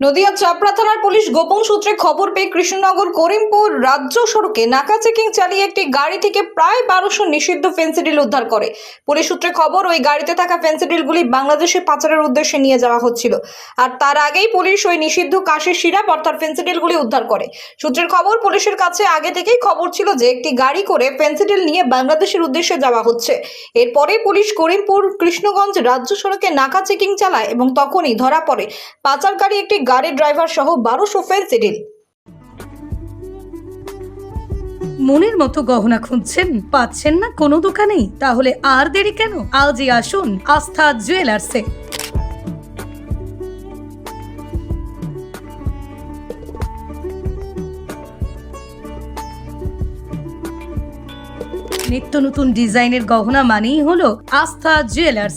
নদিয়া চাপড়া থানার পুলিশ গোপন সূত্রে খবর পেয়ে কৃষ্ণনগর করিমপুর রাজ্য সড়কে নাকা চেকিং চালিয়ে একটি গাড়ি থেকে প্রায় বারোশো নিষিদ্ধ ফেন্সিডিল উদ্ধার করে। পুলিশ সূত্রে খবর, ওই গাড়িতে থাকা ফেন্সিডিলগুলি বাংলাদেশে পাচারের উদ্দেশ্যে নিয়ে যাওয়া হচ্ছিল। আর তার আগেই পুলিশ ওই নিষিদ্ধ কাশের সিরাপ অর্থাৎ ফেন্সিডিলগুলি উদ্ধার করে। সূত্রের খবর, পুলিশের কাছে আগে থেকেই খবর ছিল যে একটি গাড়ি করে ফেন্সিডিল নিয়ে বাংলাদেশের উদ্দেশ্যে যাওয়া হচ্ছে। এরপরে পুলিশ করিমপুর, কৃষ্ণগঞ্জ রাজ্য সড়কে নাকা চেকিং চালায় এবং তখনই ধরা পড়ে। পাচারকারী একটি গাড়ির ড্রাইভার সহ বারোশো ফেন্সিডিল মনের মতো গহনা খুঁজছেন, পাচ্ছেন না কোনো দোকানেই? তাহলে আর দেরি কেন? আজই আসুন আস্থা জুয়েলার্সে। নিত্য নতুন ডিজাইনের গহনা মানেই হলো আস্থা জুয়েলার্স।